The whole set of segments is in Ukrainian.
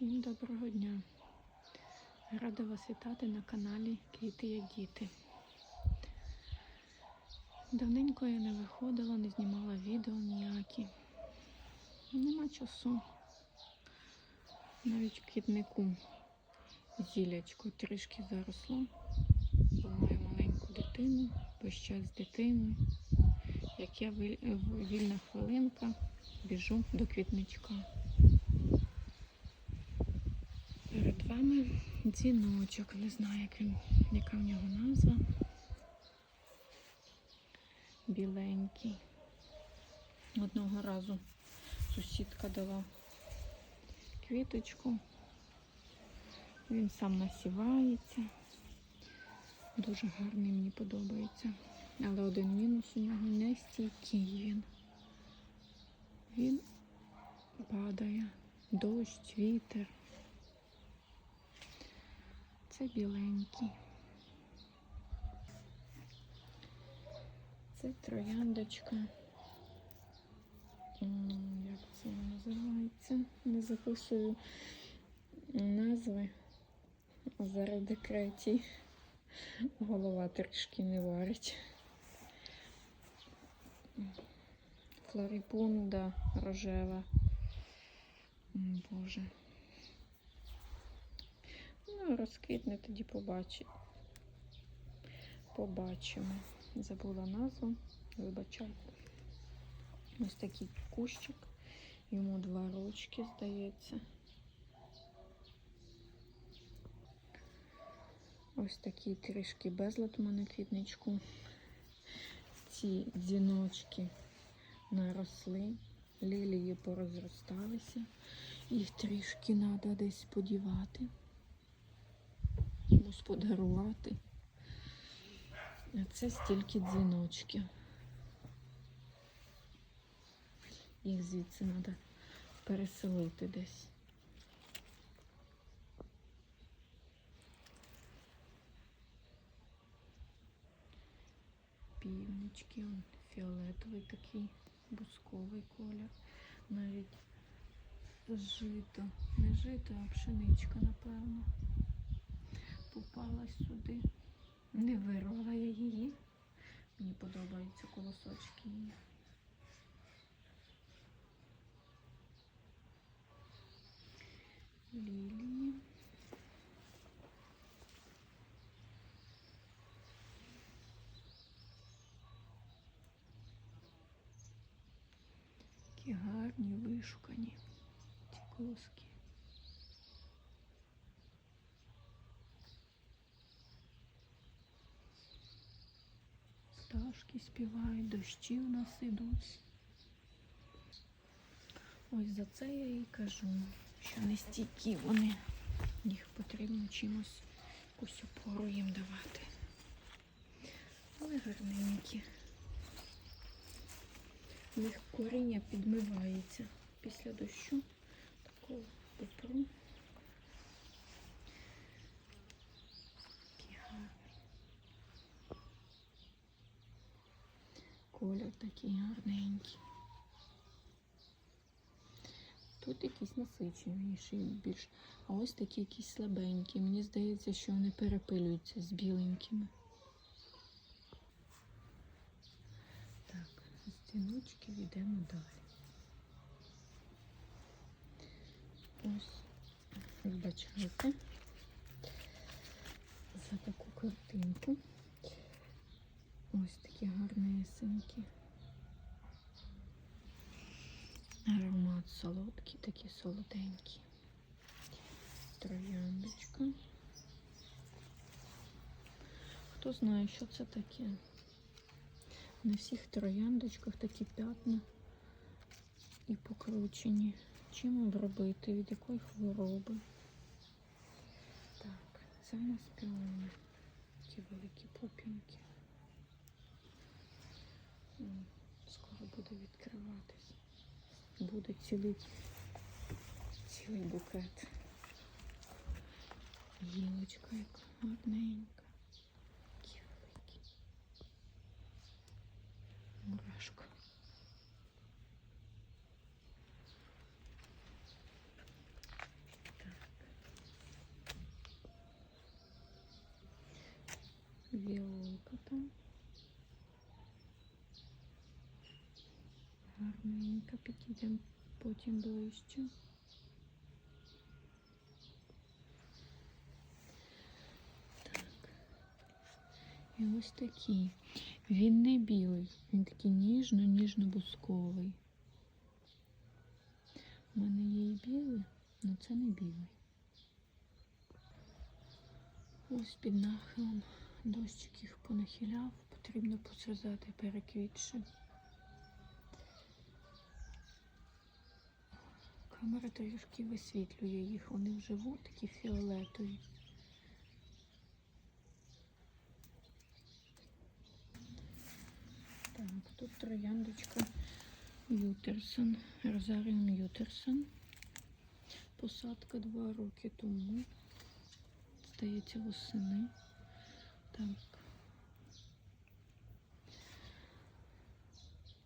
Всім доброго дня. Рада вас вітати на каналі Квіти як діти. Давненько я не виходила, не знімала відео ніякі. Нема часу. Навіть в квітнику зілячко трішки заросло, бо маю маленьку дитину, весь з дитиною. Як я вільна хвилинка, біжу до квітничка. Вами дзвіночок. Не знаю, як він, яка в нього назва. Біленький. Одного разу сусідка дала квіточку. Він сам насівається. Дуже гарний, мені подобається. Але один мінус у нього не стійкий він. Він падає. Дощ, вітер. Це біленький. Це трояндочка. Як це називається? Не записую назви зараз в декреті. Голова трішки не варить. Флорипунда рожева. Боже. Розквітне тоді побачимо. Побачимо. Забула назву. Вибачайте. Ось такий кущик. Йому два рочки, здається. Ось такий трішки безлад у мене квітничку. Ці дзвіночки наросли, лілії порозросталися. Їх трішки треба десь подівати господарувати. А це стільки дзвіночків. Їх звідси треба переселити десь. Півнички, он фіолетовий такий бусковий колір. Навіть жито. Не жито, а пшеничка, напевно попала сюди. Не вирвала я її. Мені подобаються колосочки її. Лілії. Такі гарні, вишукані ці колоски. Пташки співають, дощі у нас ідуть. Ось за це я і кажу, що не стійкі вони. Їх потрібно чимось якусь опору їм давати. Але гарненькі. У них коріння підмивається після дощу. Такого попру. Колір такий гарненький. Тут якісь насиченіші більш. А ось такі якісь слабенькі. Мені здається, що вони перепилюються з біленькими. Так, дзвіночків йдемо далі. Ось, вибачайте за таку картинку. Ось такі гарнесенькі. Аромат солодкий, такі солоденькі. Трояндочка. Хто знає, що це таке? На всіх трояндочках такі п'ятна і покручені. Чим обробити? Від якої хвороби? Так, це в нас піони. Такі великі пупінки. буде відкриватись. Буде цілий цілий букет. Гілочка яка гарненька. Кілики. Мурашка. Так. Віолка там. Гарненько підійдемо потім ближче. Так. І ось такий. Він не білий, він такий ніжно-ніжно-бусковий. У мене є і білий, але це не білий. Ось під нахилом дощик їх понахиляв, потрібно посрізати переквітши. Камера трішки висвітлює їх, вони вживу такі фіолетові. Так, тут трояндочка Ютерсон, Розаріум Ютерсон. Посадка два роки тому. Здається, восени. Так.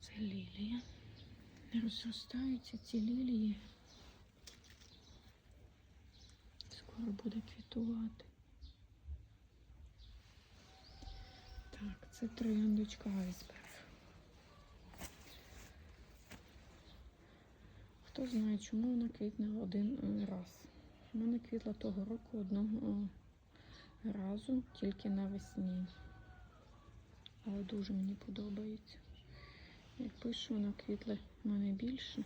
Це лілія. Розростаються ці лілії. Скоро буде квітувати. Так, це трояндочка айсберг. Хто знає, чому вона квітне один е, раз. Вона квітла того року одного е, разу, тільки навесні. Але дуже мені подобається. Як пишу, вона квітла в мене більше.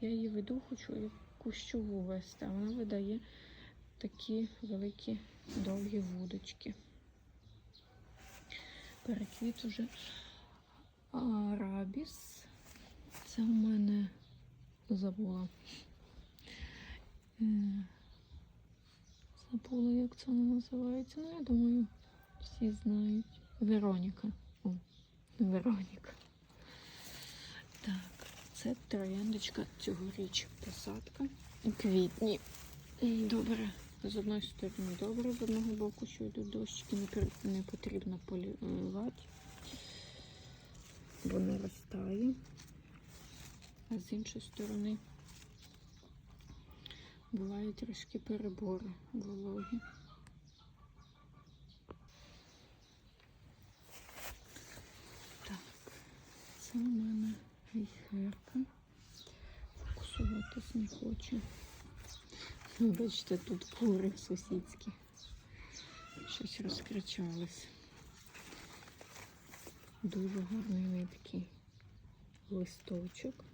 Я її веду, хочу кущову вести, а вона видає такі великі довгі вудочки. Переквіт уже арабіс. Це у мене забула. Е, Забула, як це вона називається. Ну, я думаю, всі знають. Вероніка. О, Вероніка. Так, це трояндочка цьогоріч посадка у квітні. Добре. З одної сторони добре, з одного боку, що йдуть дощики, не, не потрібно полювати, бо наростає. А з іншої сторони буває трішки перебори вологи. Так, це у мене гейхерка. Фокусуватись не хоче. Бачите, тут кури сусідські. Щось розкричались. Дуже гарний такий листочок.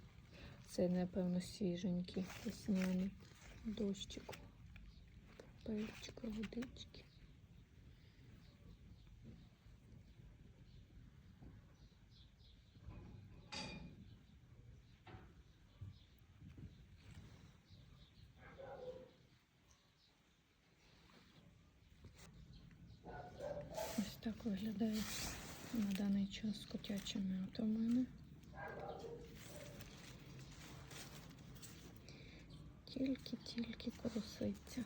Це, напевно, свіженький весняний дощик. Папельчика, водички. Ось так виглядає даний час котяче м'ято в мене. Тільки-тільки колоситься.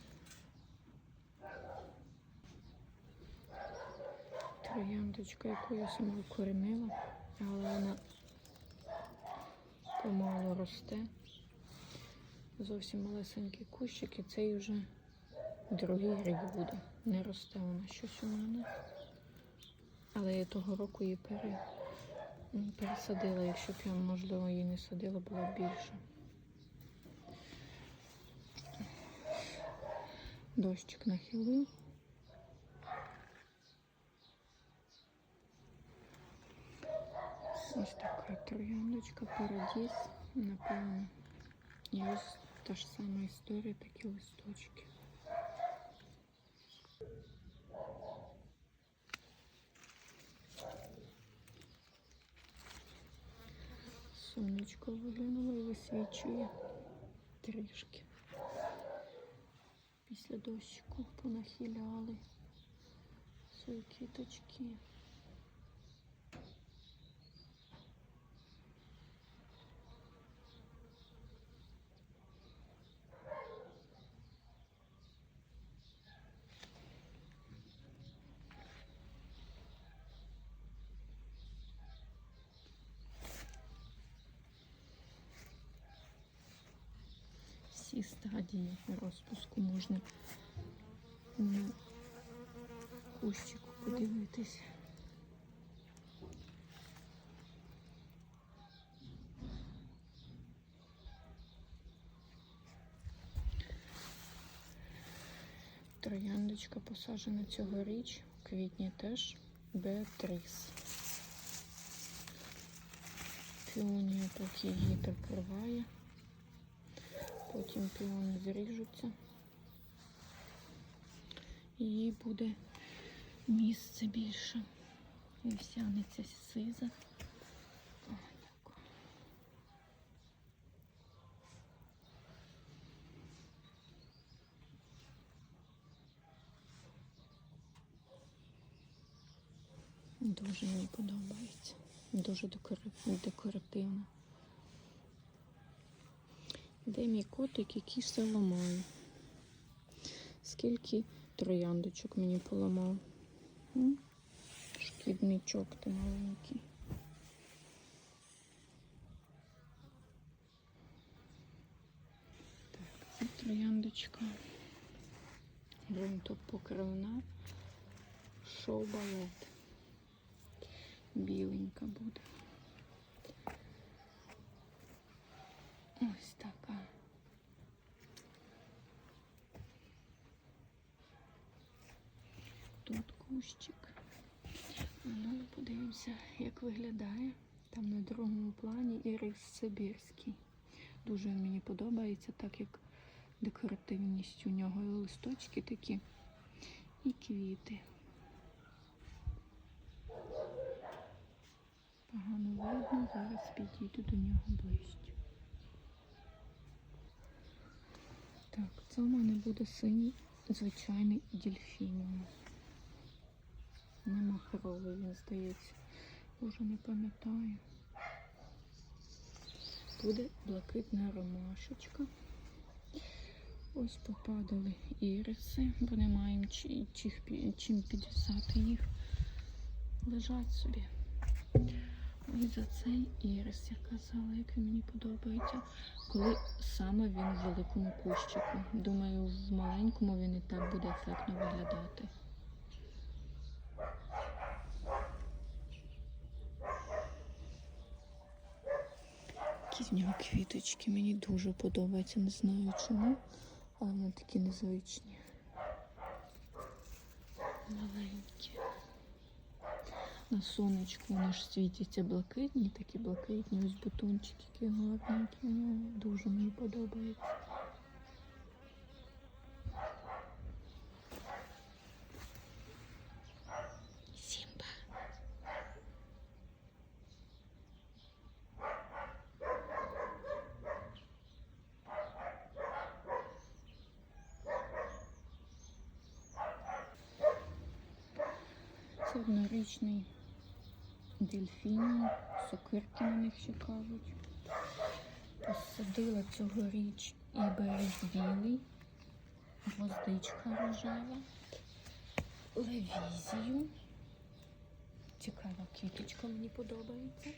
Трояндочка, яку я сама укоренила, але вона помалу росте. Зовсім малесенький кущик, і цей вже другий рік буде. Не росте вона щось у мене. Але я того року її пере... пересадила. Якщо б я, можливо, її не садила, було б більше. Дощик нахилив. Ось така трояндочка, парадіс, напевно. І ось та ж сама історія, такі листочки. Сонечко виглянуло і висвічує трішки. Після дощику понахиляли свої квіточки. Всі стадії розпуску можна на кущику подивитись. Трояндочка посаджена цьогоріч, в квітні теж Беатріс. Піонія поки її прикриває. Потім піони зріжуться. І буде місце більше. І всянеться сиза. Дуже мені подобається. Дуже декоративно. Де мій котик, який все ламає? Скільки трояндочок мені поламав? Шкідничок ти маленький. Так, це трояндочка. Грунтопокривна. Шоу балет. Біленька буде. Ось така. Тут кущик. Ну, подивимося, як виглядає. Там на другому плані ірис Сибірський. Дуже мені подобається, так як декоративність у нього і листочки такі, і квіти. Погано видно, зараз підійду до нього ближче. Так, це у мене буде синій звичайний дельфініум. Не махровий, він здається. Я не пам'ятаю. Буде блакитна ромашечка. Ось попадали іриси, бо не маємо чим підв'язати їх. Лежать собі. Ось за цей ірис я казала, як він мені подобається. Коли саме він в великому кущику. Думаю, в маленькому він і так буде ефектно виглядати. Якісь в нього квіточки мені дуже подобаються, не знаю чому, але вони такі незвичні. Маленькі. На сонечку вони ж світяться блакитні, такі блакитні, ось бутончики, які гарненькі. у нього. Дуже мені подобається. Сімба. Це однорічний дельфіній, сокирки на них ще кажуть. Посадила цьогоріч і берег білий, гвоздичка рожева, левізію. Цікава квіточка мені подобається.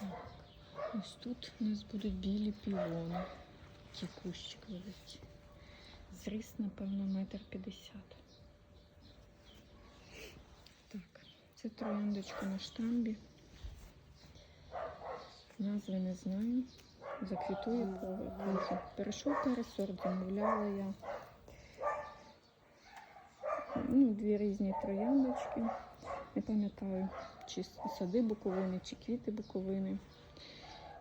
Так, ось тут у нас будуть білі пілони. Такий кущик великий. Зріс, напевно, метр п'ятдесят. Так, це трояндочка на штамбі. Назви не знаю. Заквітує позже. Перейшов пересорт, замовляла я. Ну, дві різні трояндочки. Не пам'ятаю, чи сади буковини, чи квіти буковини.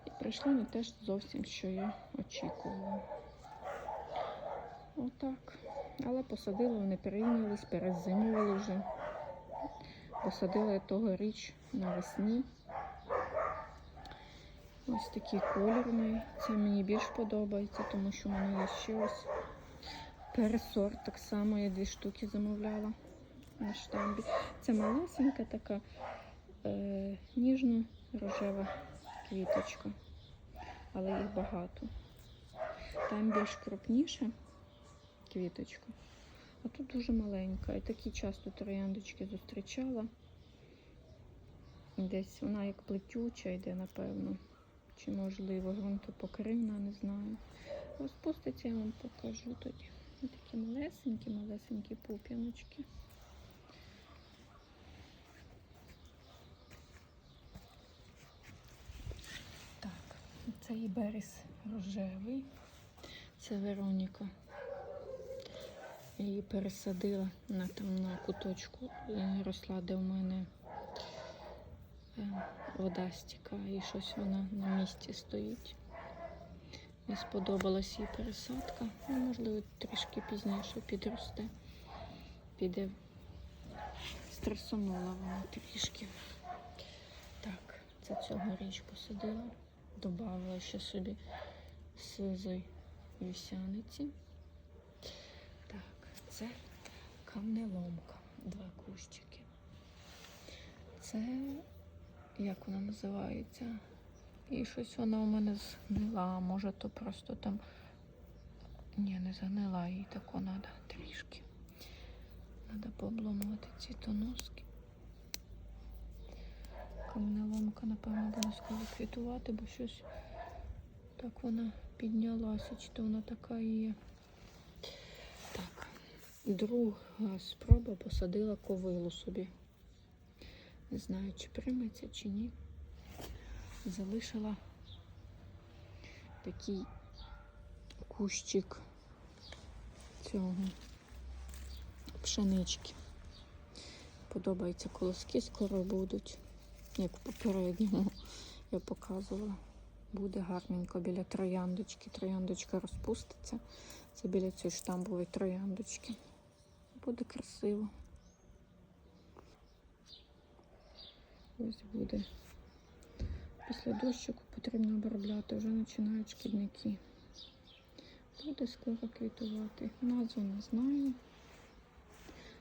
І прийшло не те зовсім, що я очікувала. Отак. Але посадила, вони перейнялись, перезимували вже. Посадила я того річ навесні. Ось такий колірний. Це мені більш подобається, тому що в мене є ще ось пересорт. Так само я дві штуки замовляла на штамбі. Це малесенька така е, ніжно-рожева квіточка, але їх багато. Там більш крупніша квіточка, а тут дуже маленька. І такі часто трояндочки зустрічала. Десь вона як плетюча йде, напевно. Чи можливо ґрунтопокривна, не знаю. Розпуститься, я вам покажу тоді. Ось такі малесенькі, малесенькі пуп'яночки. Так, цей берез рожевий. Це Вероніка. Її пересадила на там куточку. е, Росла, де в мене е, вода стікає, і щось вона на місці стоїть. Не сподобалась їй пересадка. Ну, можливо, трішки пізніше підросте. Піде. Стресонула вона трішки. Так, це цьогоріч посадила. Добавила ще собі сизої вівсяниці. Це камнеломка. Два кущики. Це як вона називається? І щось вона у мене згнила, може то просто там. Ні, не загнила, їй тако треба трішки. Треба пообломувати ці тоноски. Каменоломка, напевно, буде скоро квітувати, бо щось так вона піднялася, чи то вона така є. Друга спроба посадила ковилу собі. Не знаю, чи прийметься, чи ні залишила такий кущик цього пшенички. Подобається колоски, скоро будуть, як в попередньому я показувала. Буде гарненько біля трояндочки. Трояндочка розпуститься. Це біля цієї штамбової трояндочки. Буде красиво. Ось буде Після дощику потрібно обробляти, вже починають шкідники. Буде скоро квітувати. Назву не знаю.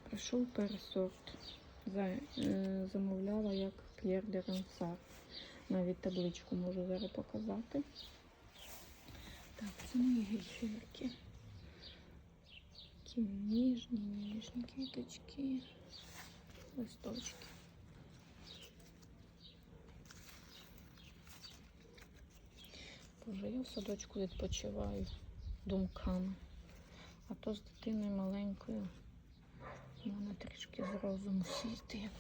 Прийшов пересорт. Е, замовляла як П'єр де Рансар. Навіть табличку можу зараз показати. Так, це мої гельфірки. Такі ніжні, ніжні квіточки, листочки. Боже, я в садочку відпочиваю думками. А то з дитиною маленькою вона трішки з розуму сіти.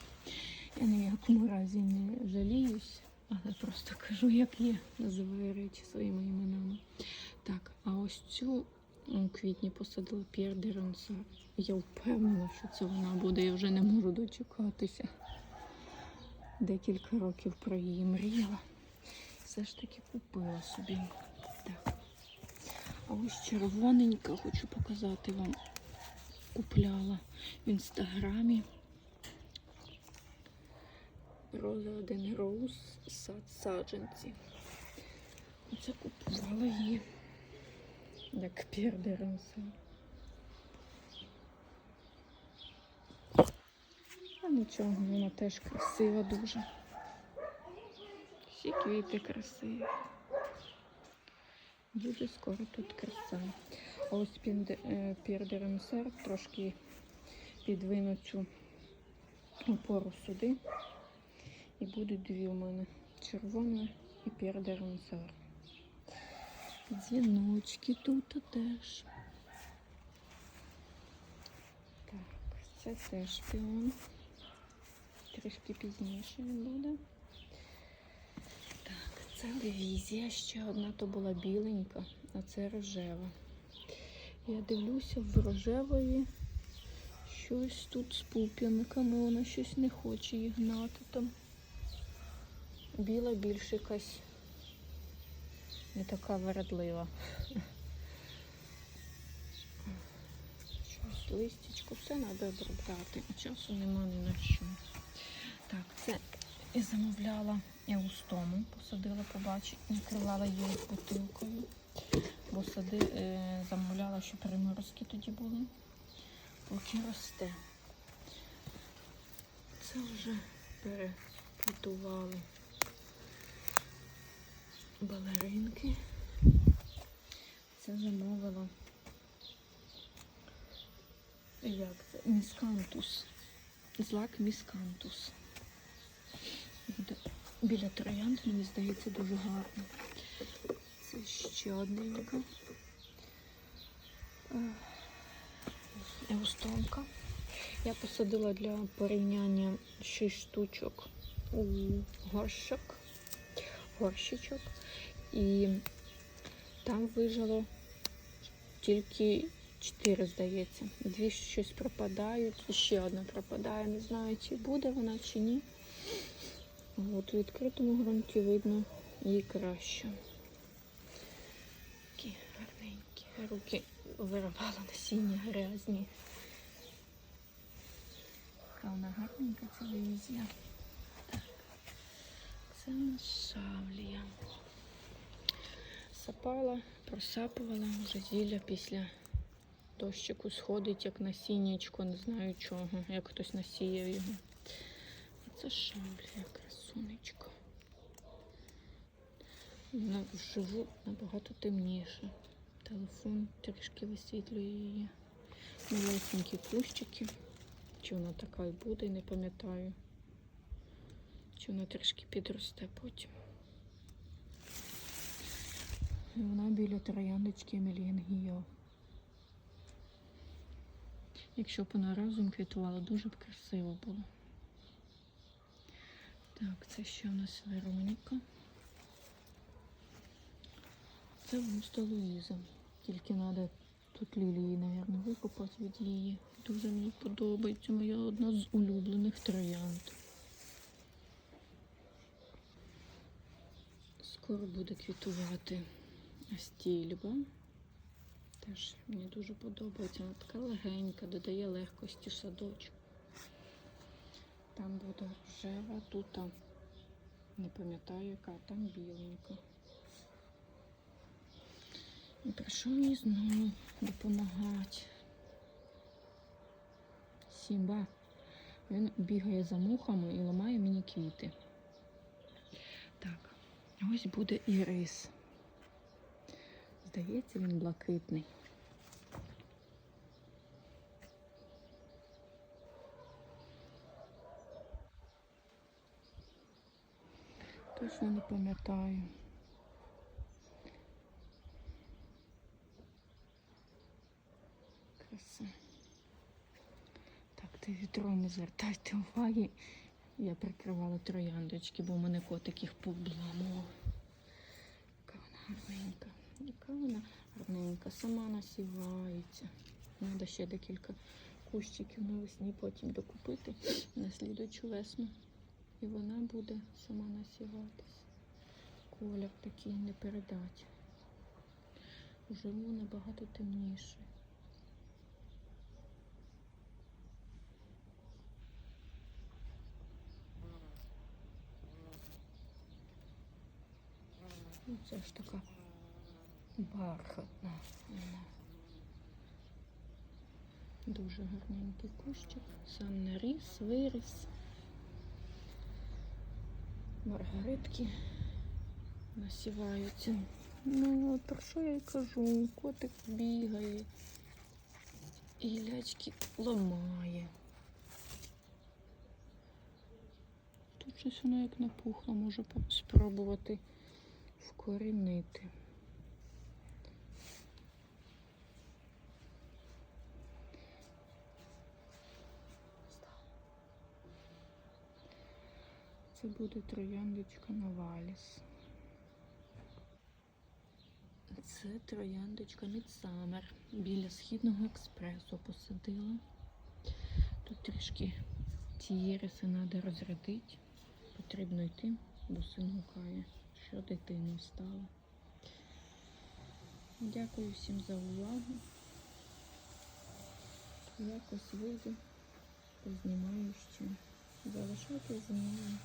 Я ні в якому разі не жаліюсь, але просто кажу, як є, називаю речі своїми іменами. Так, а ось цю у квітні посадила П'єр де Я впевнена, що це вона буде, я вже не можу дочекатися. Декілька років про її мріяла все ж таки купила собі. Так. А ось червоненька, хочу показати вам. Купляла в інстаграмі. Роза один роуз сад саджанці. Оце купувала її. Як пердеренса. А нічого, вона теж красива дуже. Всі квіти красиві. Буде скоро тут краса. А ось пірдеремсер трошки підвину цю опору сюди. І будуть дві у мене червона і пірдеремсер. Дзвіночки тут теж. Так, це теж піон. Трішки пізніше він буде. Так, Це ревізія, ще одна то була біленька, а це рожева. Я дивлюся в рожевої щось тут з пуп'яниками, вона щось не хоче їх гнати там. Біла більш якась не така вередлива. Щось листячко, все треба обробляти, часу нема ні на що. Так, це і замовляла еустому, посадила, побачить, накривала її бутилкою, бо сади, е, замовляла, що приморозки тоді були, поки росте. Це вже переквітували балеринки. Це замовила. Як це? Міскантус. Злак міскантус. Біля троянд, мені здається, дуже гарно. Це ще одненька. еустомка. Я посадила для порівняння 6 штучок у горщик, горщичок. І там вижило тільки 4, здається. Дві щось пропадають, і ще одна пропадає. Не знаю, чи буде вона, чи ні. От у відкритому ґрунті видно її краще. Такі гарненькі. Руки виривала насіння грязні. Яка вона гарненька ця візія. Так. Це у шавлія. Сапала, просапувала вже зілля після дощику сходить, як насіннячко, не знаю чого, як хтось насіяв його. А це шавлія, красунечка. Вона вживу набагато темніше. Телефон трішки висвітлює її. Малесенькі кущики. Чи вона така і буде, не пам'ятаю. Чи вона трішки підросте потім. І вона біля трояндочки Емілінгіо. Якщо б вона разом квітувала, дуже б красиво було. Так, це ще у нас Вероніка. Це густа Луїза. Тільки треба тут лілії, мабуть, викопати від її. Дуже мені подобається. Моя одна з улюблених троянд. Скоро буде квітувати стільба. Теж мені дуже подобається. Вона така легенька, додає легкості садочку. Там буде рожева, тут а, не пам'ятаю, яка, там біленька. І прийшов мені знову допомагати. Сімба. Він бігає за мухами і ламає мені квіти. Ось буде і рис. Здається, він блакитний. Точно не пам'ятаю. Краса. Так, ти вітро не звертайте уваги. Я прикривала трояндочки, бо в мене котик їх пообламував. Яка вона гарненька. Яка вона гарненька, сама насівається. Треба ще декілька кущиків навесні потім докупити на слідучу весну. І вона буде сама насіватися. Колір такий не передать. Живу набагато темніше. Ну, Це ж така бархатна. Дуже гарненький кущик. Сам наріс, виріс. Маргаритки насіваються. Ну, от про що я й кажу? Котик бігає і лячки ламає. Тут щось воно як напухло, можу спробувати вкорінити. Це буде трояндочка Новаліс. Це трояндочка Мідсамер. Біля східного експресу посадила. Тут трішки ці єриси треба розрядити. Потрібно йти, бо син гукає, що дитину стала. Дякую всім за увагу. Якось вийду, познімаю ще. Залишайте за мною.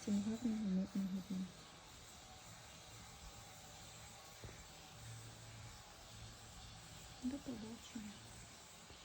Всім гарного митного дня. До побачення.